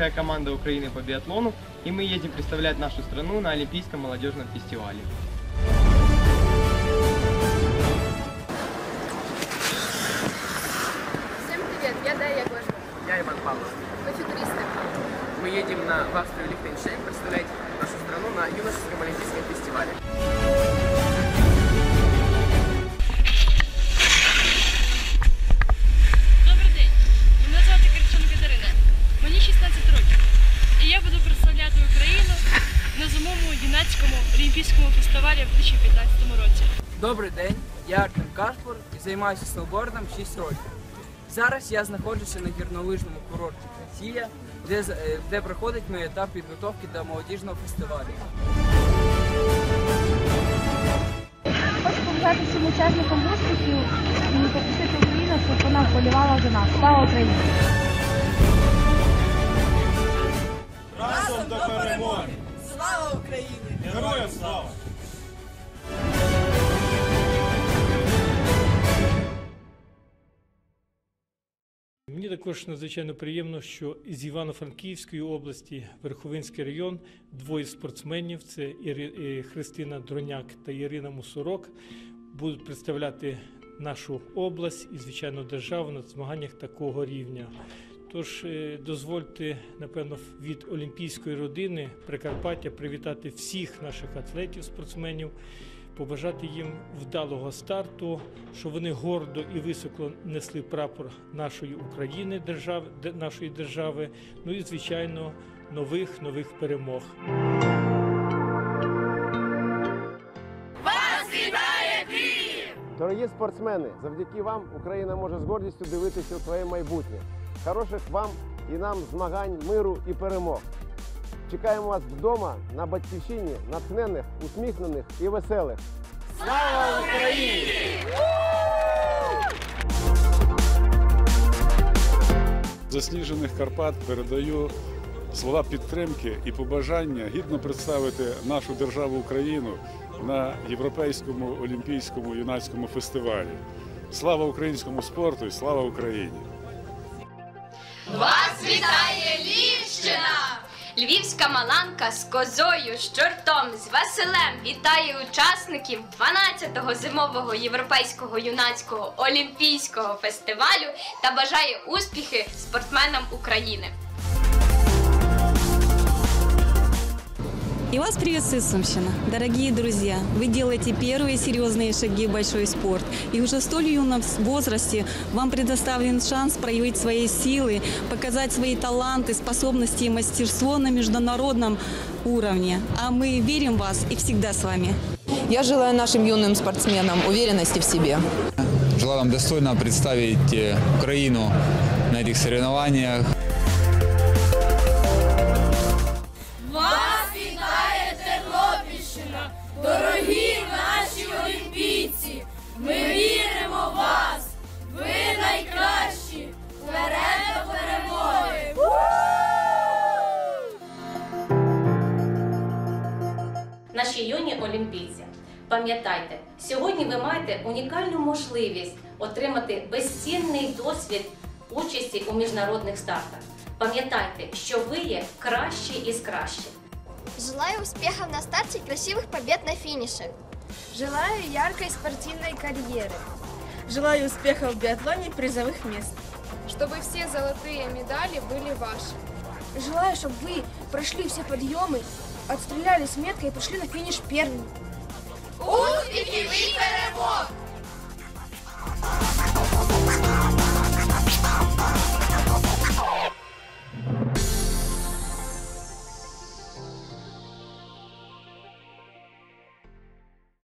лучшая команда Украины по биатлону, и мы едем представлять нашу страну на Олимпийском молодежном фестивале. Всем привет, я Дарья Гожева. Я Иван Павлов. Мы фигуристы. Мы едем на, в Австрию Лихтенштейн представлять нашу страну на юношеском олимпийском фестивале. Олімпійському фестивалі в 2015 році. Добрий день, я Артем Кашпур і займаюся сноубордом 6 років. Зараз я знаходжуся на гірнолижному курорті Росія, де, е, де проходить мій етап підготовки до молодіжного фестивалю. Хочу побажати всім учасникам успіхів і попросити Україну, щоб вона вболівала за нас. Слава Україні! Разом до перемоги! Україні! Героям слава! Мені також надзвичайно приємно, що з Івано-Франківської області, Верховинський район, двоє спортсменів це Іри- е, Христина Дроняк та Ірина Мусорок, будуть представляти нашу область і, звичайно, державу на змаганнях такого рівня. Тож е, дозвольте, напевно, від олімпійської родини Прикарпаття привітати всіх наших атлетів, спортсменів, побажати їм вдалого старту, щоб вони гордо і високо несли прапор нашої України, держави, де- нашої держави, ну і звичайно нових нових перемог. Дорогі спортсмени, завдяки вам Україна може з гордістю дивитися у своє майбутнє. Хороших вам і нам змагань, миру і перемог. Чекаємо вас вдома на батьківщині, натхнених, усміхнених і веселих. Слава Україні! Засніжених Карпат передаю слова підтримки і побажання гідно представити нашу державу Україну на Європейському олімпійському юнацькому фестивалі. Слава українському спорту і слава Україні! Вас вітає Львівщина! Львівська маланка з козою, з чортом, з Василем вітає учасників 12-го зимового європейського юнацького олімпійського фестивалю та бажає успіхи спортсменам України. И вас приветствует Сумщина. Дорогие друзья, вы делаете первые серьезные шаги в большой спорт. И уже в столь юном возрасте вам предоставлен шанс проявить свои силы, показать свои таланты, способности и мастерство на международном уровне. А мы верим в вас и всегда с вами. Я желаю нашим юным спортсменам уверенности в себе. Желаю вам достойно представить э, Украину на этих соревнованиях. юні олімпійці, пам'ятайте, сьогодні ви маєте унікальну можливість отримати безцінний досвід участі у міжнародних стартах. Пам'ятайте, що ви є кращі із кращих. Желаю успехов на старте и красивых побед на финише. Желаю яркой спортивной карьеры. Желаю успехов в биатлоне и призовых мест. Чтобы все золотые медали были ваши. Желаю, чтобы вы прошли все подъемы, отстрелялись метко и пришли на финиш первыми. Успіхів і перемог!